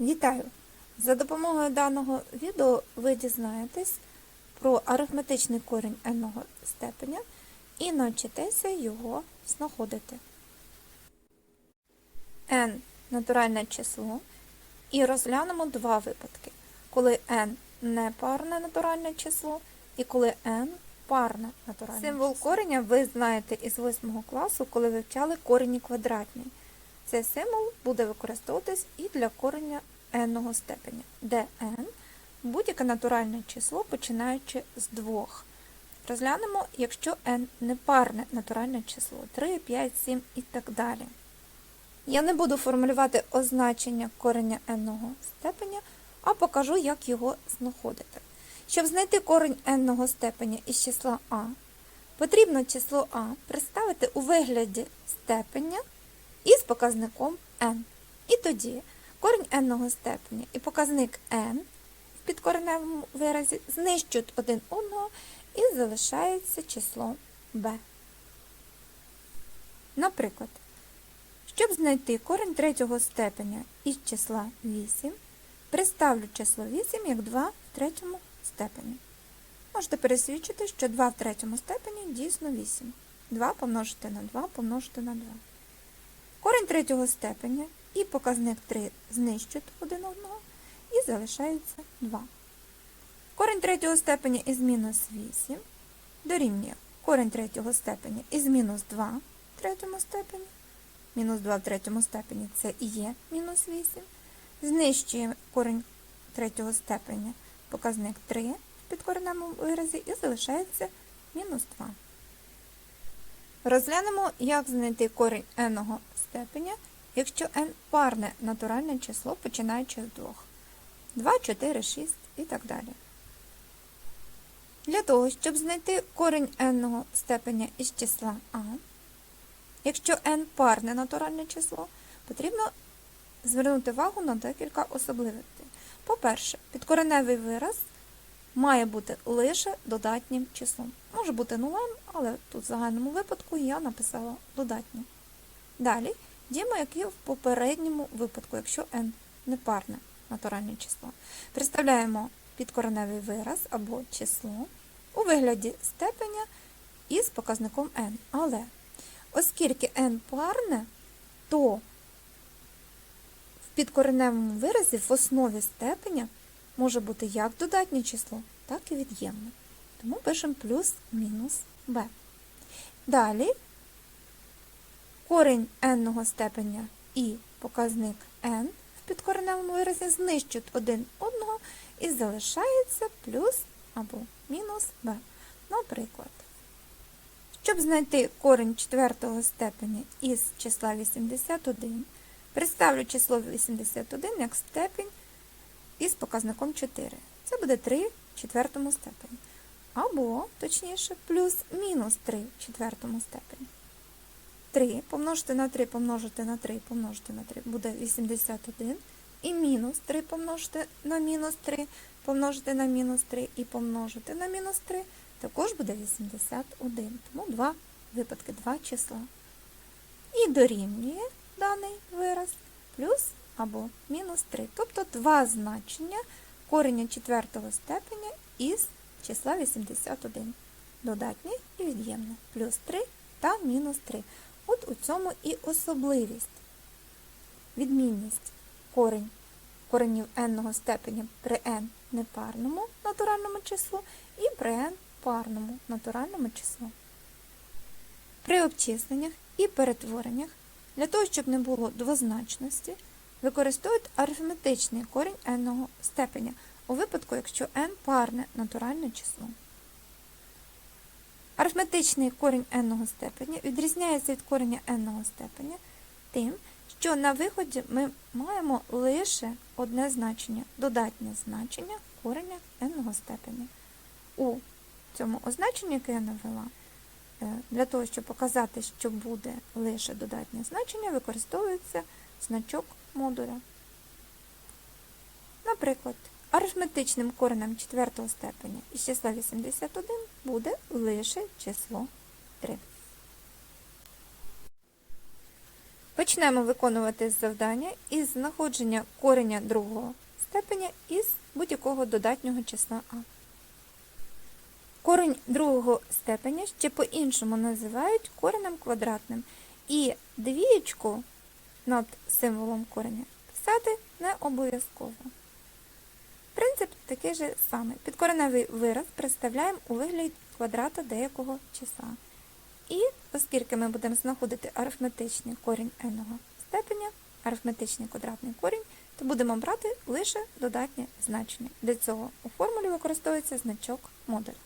Вітаю! За допомогою даного відео ви дізнаєтесь про арифметичний корінь n степеня і навчитеся його знаходити. n – натуральне число, і розглянемо два випадки, коли n – непарне натуральне число і коли n – парне натуральне Символ кореня ви знаєте із 8 класу, коли вивчали корені квадратні. Цей символ буде використовуватись і для кореня n степеня, де n – будь-яке натуральне число, починаючи з двох. Розглянемо, якщо n непарне натуральне число 3, 5, 7 і так далі. Я не буду формулювати означення кореня n степеня, а покажу, як його знаходити. Щоб знайти корень n степеня із числа а, потрібно число а представити у вигляді степеня із показником n. І тоді корінь n степеня і показник n в підкореневому виразі знищують один одного і залишається число b. Наприклад, щоб знайти корінь третього степеня із числа 8, представлю число 8 як 2 в третьому степені. Можете пересвідчити, що 2 в третьому степені дійсно 8. 2 помножити на 2 помножити на 2. Корінь третього степеня і показник 3 знищують один одного і залишається 2. Корінь третього степеня із мінус 8 дорівнює корінь третього степеня із мінус 2 в третьому степені. Мінус 2 в третьому степені це і є мінус 8. Знищуємо корінь третього степеня показник 3 в підкореному виразі і залишається мінус 2. Розглянемо, як знайти корінь n степеня, якщо n парне натуральне число, починаючи з 2. 2, 4, 6 і так далі. Для того, щоб знайти корінь n степеня із числа а, якщо n парне натуральне число, потрібно звернути увагу на декілька особливостей. По-перше, підкореневий вираз має бути лише додатнім числом. Може бути нулем, але тут в загальному випадку я написала додатнє. Далі діємо, як і в попередньому випадку, якщо n непарне натуральне число. Представляємо підкореневий вираз або число у вигляді степеня із показником n. Але оскільки n парне, то в підкореневому виразі в основі степеня може бути як додатнє число, так і від'ємне. Тому пишемо плюс мінус b. Далі корінь n степеня і показник n в підкореневому виразі знищують один одного і залишається плюс або мінус b. Наприклад, щоб знайти корінь четвертого степеня із числа 81, представлю число 81 як степень із показником 4. Це буде 3 в четвертому степені. Або, точніше, плюс мінус 3 в четвертому степені. 3 помножити на 3 помножити на 3 помножити на 3 буде 81. І мінус 3 помножити на мінус 3 помножити на мінус 3 і помножити на мінус 3 також буде 81. Тому два випадки, два числа. І дорівнює даний вираз плюс або мінус 3. Тобто два значення кореня четвертого степеня із числа 81. Додатнє і від'ємне. Плюс 3 та мінус 3. От у цьому і особливість. Відмінність корень, коренів n степеня при n непарному натуральному числу і при n парному натуральному числу. При обчисленнях і перетвореннях для того, щоб не було двозначності, використовують арифметичний корінь n степеня у випадку, якщо n парне натуральне число. Арифметичний корінь n степеня відрізняється від кореня n степеня тим, що на виході ми маємо лише одне значення, додатнє значення кореня n степеня. У цьому означенні, яке я навела, для того, щоб показати, що буде лише додатнє значення, використовується значок модуля. Наприклад, арифметичним коренем четвертого степеня із числа 81 буде лише число 3. Почнемо виконувати завдання із знаходження кореня другого степеня із будь-якого додатнього числа А. Корень другого степеня ще по-іншому називають коренем квадратним. І двієчку над символом кореня писати не обов'язково. Принцип такий же самий. Підкореневий вираз представляємо у вигляді квадрата деякого числа. І оскільки ми будемо знаходити арифметичний корінь n степеня, арифметичний квадратний корінь, то будемо брати лише додатнє значення. Для цього у формулі використовується значок модуль.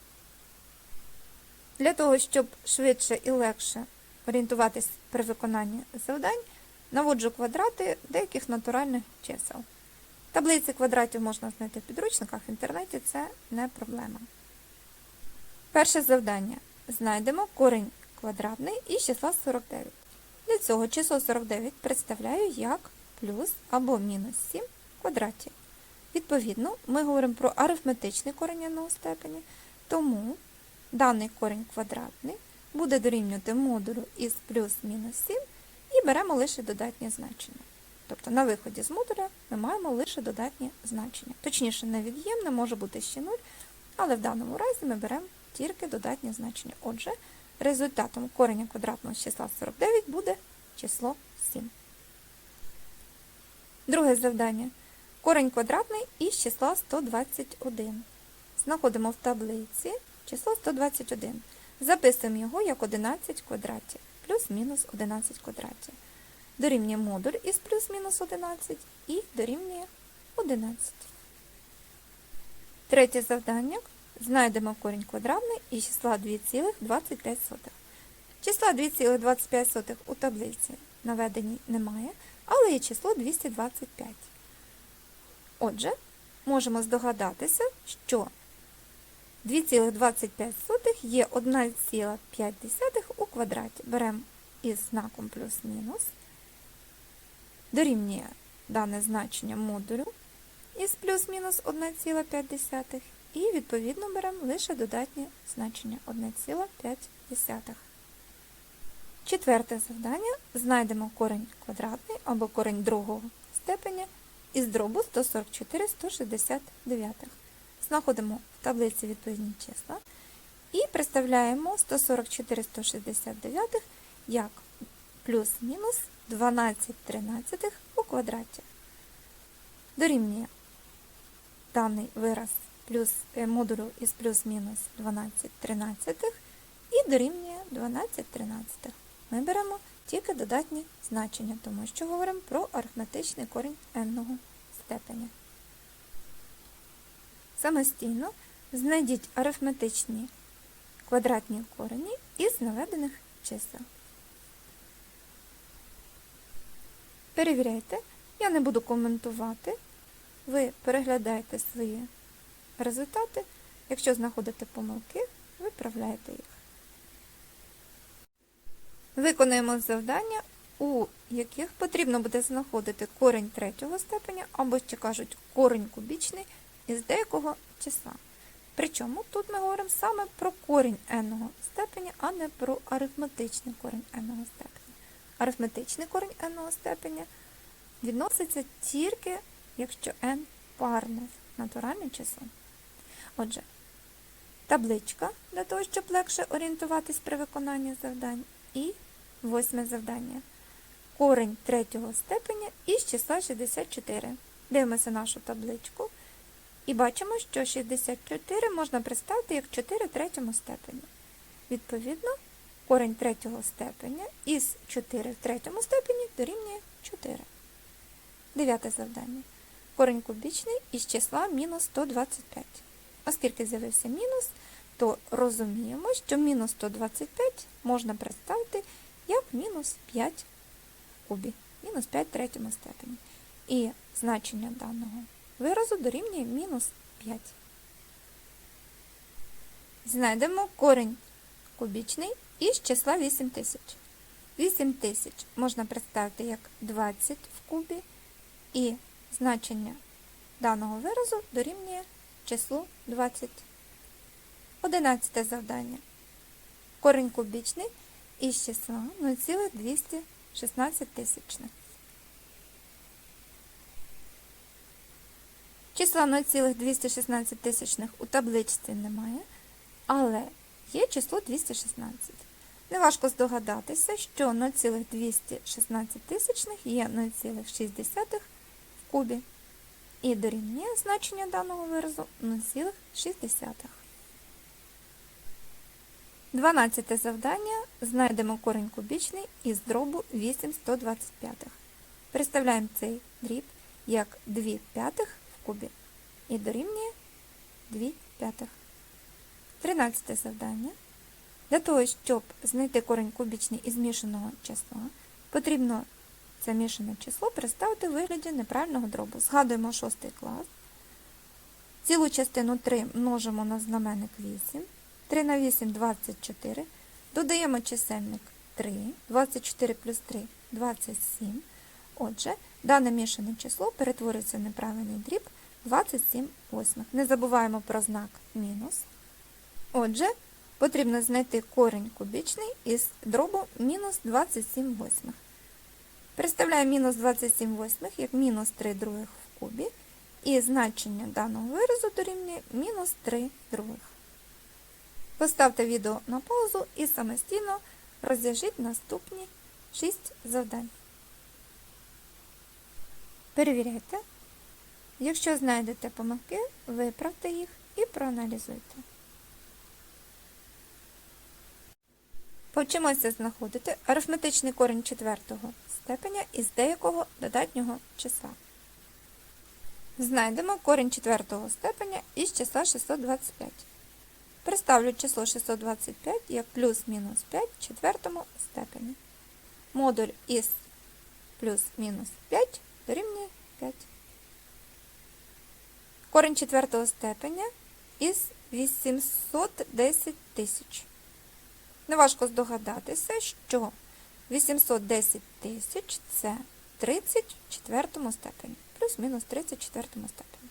Для того, щоб швидше і легше орієнтуватись при виконанні завдань, наводжу квадрати деяких натуральних чисел. Таблиці квадратів можна знайти в підручниках в інтернеті, це не проблема. Перше завдання. Знайдемо корінь квадратний із числа 49. Для цього число 49 представляю як плюс або мінус 7 в квадраті. Відповідно, ми говоримо про арифметичний корінь n степені, тому даний корінь квадратний буде дорівнювати модулю із плюс-мінус 7 і беремо лише додатнє значення. Тобто на виході з модуля ми маємо лише додатнє значення. Точніше, невід'ємне може бути ще 0, але в даному разі ми беремо тільки додатнє значення. Отже, результатом кореня квадратного з числа 49 буде число 7. Друге завдання. Корень квадратний із числа 121. Знаходимо в таблиці число 121. Записуємо його як 11 квадратів, плюс-мінус 11 квадратів. Дорівнює модуль із плюс-мінус 11 і дорівнює 11. Третє завдання. Знайдемо корінь квадратний із числа 2,25. Числа 2,25 у таблиці наведені немає, але є число 225. Отже, можемо здогадатися, що 2,25 є 1,5 у квадраті. Беремо із знаком плюс-мінус, дорівнює дане значення модулю із плюс-мінус 1,5 і, відповідно, беремо лише додатнє значення 1,5. Четверте завдання. Знайдемо корень квадратний або корень другого степеня із дробу 144 169. Знаходимо в таблиці відповідні числа і представляємо 144 169 як плюс-мінус 12 тринадцятих у квадраті. Дорівнює даний вираз плюс е, модулю із плюс-мінус 12 тринадцятих і дорівнює 12 тринадцятих. Ми беремо тільки додатні значення, тому що говоримо про арифметичний корінь n степеня. Самостійно знайдіть арифметичні квадратні корені із наведених чисел. Перевіряйте, я не буду коментувати. Ви переглядаєте свої результати. Якщо знаходите помилки, виправляєте їх. Виконуємо завдання, у яких потрібно буде знаходити корінь третього степеня, або ще кажуть корінь кубічний із деякого числа. Причому тут ми говоримо саме про корінь n степеня, а не про арифметичний корінь n степеня. Арифметичний корінь n степеня відноситься тільки, якщо n парне натуральне число. Отже, табличка для того, щоб легше орієнтуватись при виконанні завдань. І восьме завдання. Корень третього степеня із числа 64. Дивимося нашу табличку. І бачимо, що 64 можна представити як 4 третьому степені. Відповідно, корень третього степеня із 4 в третьому степені дорівнює 4. Дев'яте завдання. Корень кубічний із числа мінус 125. Оскільки з'явився мінус, то розуміємо, що мінус 125 можна представити як мінус 5 кубі, мінус 5 в третьому степені. І значення даного виразу дорівнює мінус 5. Знайдемо корень кубічний із числа 8000. 8000 можна представити як 20 в кубі, і значення даного виразу дорівнює числу 20. Одинадцяте завдання. Корень кубічний із числа 16 тисячних. Числа 0,216 тисячних у табличці немає, але є число 216. Неважко здогадатися, що 0,216 є 0,6 в кубі. І дорівнює значення даного виразу 0,6. Дванадцяте завдання. Знайдемо корінь кубічний із дробу 8 125. Представляємо цей дріб як 2 п'ятих в кубі. І дорівнює 2 п'ятих. Тринадцяте завдання. Для того, щоб знайти корінь кубічний із змішаного числа, потрібно це мішане число представити у вигляді неправильного дробу. Згадуємо 6 клас. Цілу частину 3 множимо на знаменник 8. 3 на 8 – 24. Додаємо чисельник 3. 24 плюс 3 – 27. Отже, дане мішане число перетворюється в неправильний дріб 27 восьмих. Не забуваємо про знак мінус. Отже, потрібно знайти корінь кубічний із дробу мінус 27 восьмих. Представляємо мінус 27 восьмих як мінус 3 других в кубі, і значення даного виразу дорівнює мінус 3 других. Поставте відео на паузу і самостійно розв'яжіть наступні 6 завдань. Перевіряйте. Якщо знайдете помилки, виправте їх і проаналізуйте. Повчимося знаходити арифметичний корінь четвертого степеня із деякого додатнього числа. Знайдемо корінь четвертого степеня із числа 625. Представлю число 625 як плюс-мінус 5 в четвертому степені. Модуль із плюс-мінус 5 дорівнює 5. Корінь четвертого степеня із 810 тисяч. Неважко здогадатися, що 810 тисяч це 30 в четвертому степені, плюс-мінус 30 в четвертому степені.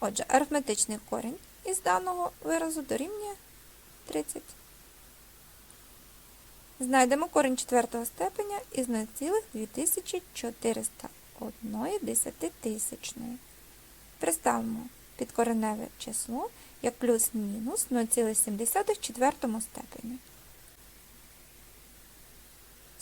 Отже, арифметичний корінь із даного виразу дорівнює 30. Знайдемо корінь четвертого степеня із 0,2401 десятитисячної. Представимо підкореневе число як плюс-мінус 0,7 в четвертому степені.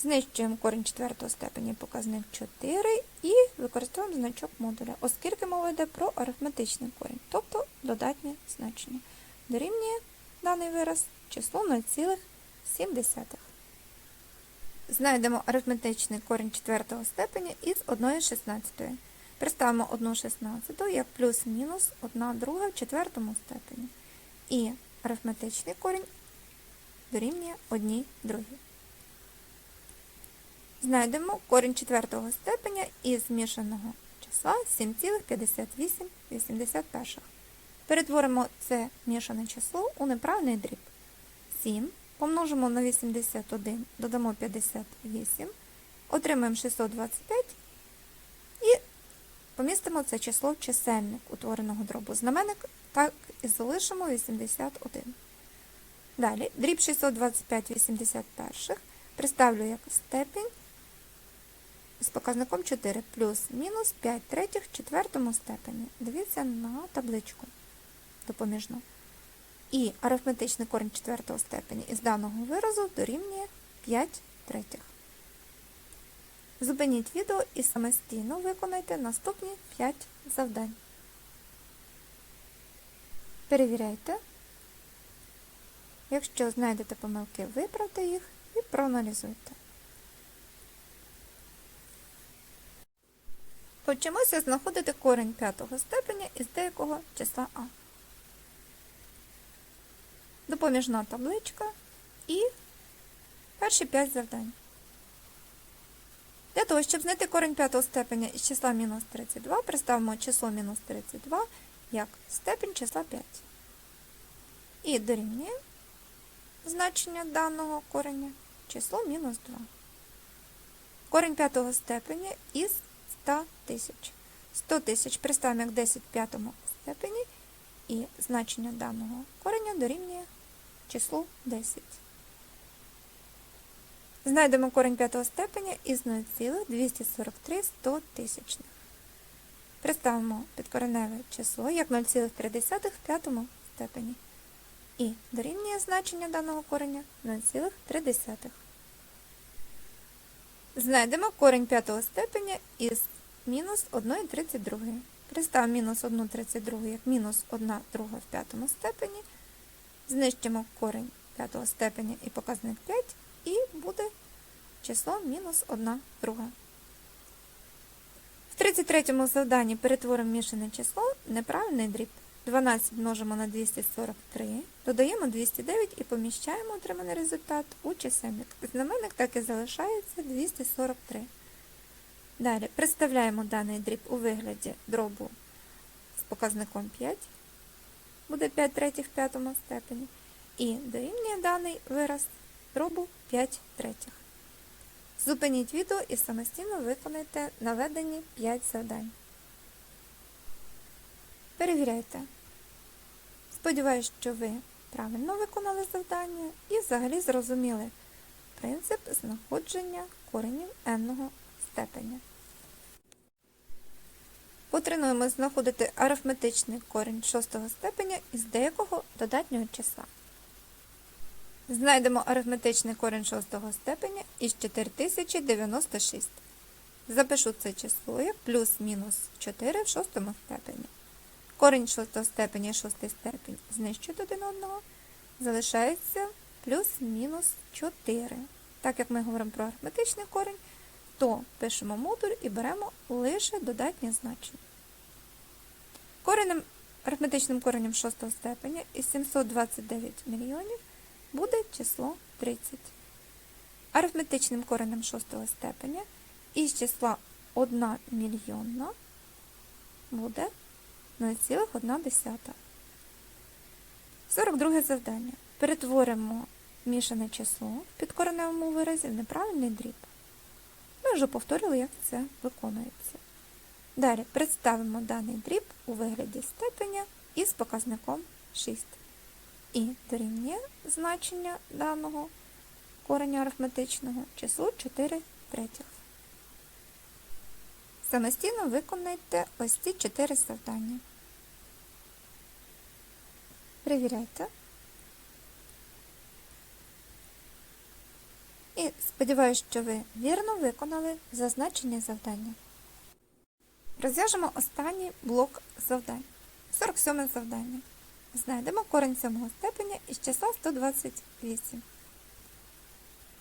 Знищуємо корінь четвертого степені показник 4 і використовуємо значок модуля, оскільки мова йде про арифметичний корінь, тобто додатнє значення. Дорівнює даний вираз число 0,7. Знайдемо арифметичний корінь четвертого степеня із 1,16. Представимо 1,16 як плюс-мінус 1 друга в четвертому степені. І арифметичний корінь дорівнює 1 другій. Знайдемо корінь четвертого степеня із змішаного числа 7,5881. Перетворимо це мішане число у неправильний дріб. 7 помножимо на 81, додамо 58, отримаємо 625 і помістимо це число в чисельник утвореного дробу. Знаменник так і залишимо 81. Далі, дріб 625 81 представлю як степінь з показником 4 плюс-мінус 5 третіх в четвертому степені. Дивіться на табличку допоміжну. І арифметичний корінь четвертого степені із даного виразу дорівнює 5 третіх. Зупиніть відео і самостійно виконайте наступні 5 завдань. Перевіряйте. Якщо знайдете помилки, виправте їх і проаналізуйте. Почимося знаходити корінь п'ятого степеня із деякого числа А. Допоміжна табличка і перші 5 завдань. Для того, щоб знайти корінь п'ятого степеня із числа мінус 32, представимо число мінус 32 як степень числа 5. І дорівнює значення даного кореня число мінус 2. Корінь п'ятого степеня із 100 тисяч. 100 тисяч представимо як 10 в п'ятому степені, і значення даного кореня дорівнює числу 10. Знайдемо корінь п'ятого степеня із 0,243 100 тисячних. Представимо підкореневе число як 0,3 в п'ятому степені. І дорівнює значення даного кореня 0,3. Знайдемо корінь п'ятого степеня із мінус 1,32. Представимо мінус 1,32 як мінус 1 друга в п'ятому степені. Знищимо корінь п'ятого степеня і показник 5, і буде число мінус 1 друга. В 33 завданні перетворимо мішане число неправильний дріб. 12 множимо на 243, додаємо 209 і поміщаємо отриманий результат у чисельник. Знаменник так і залишається 243. Далі представляємо даний дріб у вигляді дробу з показником 5, буде 5 третіх в п'ятому степені, і дорівнює даний вираз дробу 5 третіх. Зупиніть відео і самостійно виконайте наведені 5 завдань. Перевіряйте. Сподіваюсь, що ви правильно виконали завдання і взагалі зрозуміли принцип знаходження коренів n степеня. Потренуємо знаходити арифметичний корінь шостого степеня із деякого додатнього числа. Знайдемо арифметичний корінь шостого степеня із 4096. Запишу це число як плюс-мінус 4 в шостому степені. Корінь шостого степеня і шостий степень знищують один одного. Залишається плюс-мінус 4. Так як ми говоримо про арифметичний корінь, то пишемо модуль і беремо лише додатнє значення. Коренем, арифметичним коренем шостого степеня із 729 мільйонів буде число 30. Арифметичним коренем шостого степеня із числа 1 мільйонна буде 0,1. 42 завдання. Перетворимо мішане число в підкореневому виразі в неправильний дріб. Ми вже повторили, як це виконується. Далі представимо даний дріб у вигляді степеня із показником 6. І дорівнює значення даного кореня арифметичного числу 4 третіх. Самостійно виконайте ось ці 4 завдання. Перевіряйте. І сподіваюся, що ви вірно виконали зазначені завдання. Розв'яжемо останній блок завдань. 47 завдання. Знайдемо корень сьомого степеня із числа 128.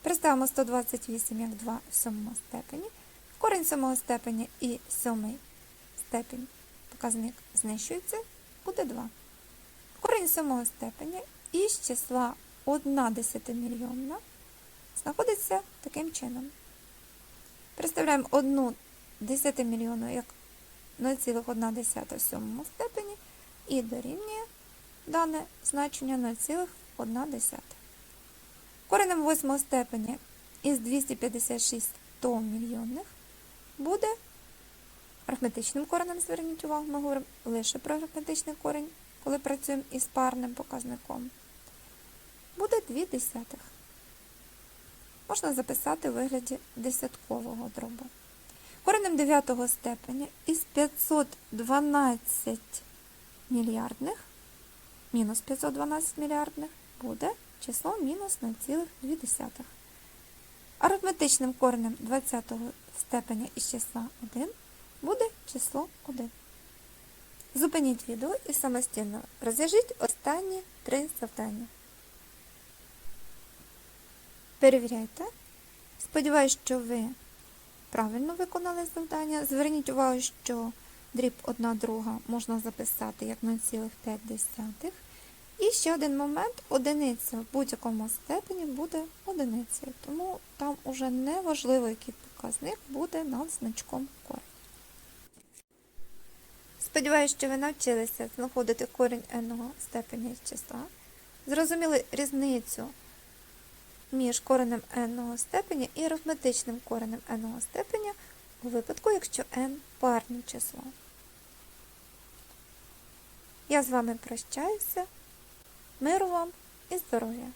Представимо 128 як 2 в сьомому степені. Корень сьомого степеня і сьомий степень показник знищується, буде 2. Корень сьомого степеня із числа 1 десятимільйонна знаходиться таким чином. Представляємо 1 десятимільйонну як 0,1 в сьомому степені і дорівнює дане значення 0,1. Коренем восьмого степеня із 256 100 мільйонних буде арифметичним коренем, зверніть увагу, ми говоримо лише про арифметичний корень, коли працюємо із парним показником. Буде 2 десятих. Можна записати у вигляді десяткового дробу. Коренем 9 степеня із 512 мільярдних, мінус 512 мільярдних буде число мінус 0,2. Арифметичним коренем 20 степеня із числа 1 буде число 1. Зупиніть відео і самостійно розв'яжіть останні три завдання. Перевіряйте. Сподіваюсь, що ви правильно виконали завдання. Зверніть увагу, що дріб 1 друга можна записати як 0,5. І ще один момент, одиниця в будь-якому степені буде одиницею, тому там уже не важливо, який показник буде над значком корень. Сподіваюсь, що ви навчилися знаходити корінь n степеня числа, зрозуміли різницю між коренем n степеня і арифметичним коренем n степеня у випадку, якщо n парне число. Я з вами прощаюся. Миру вам і здоров'я!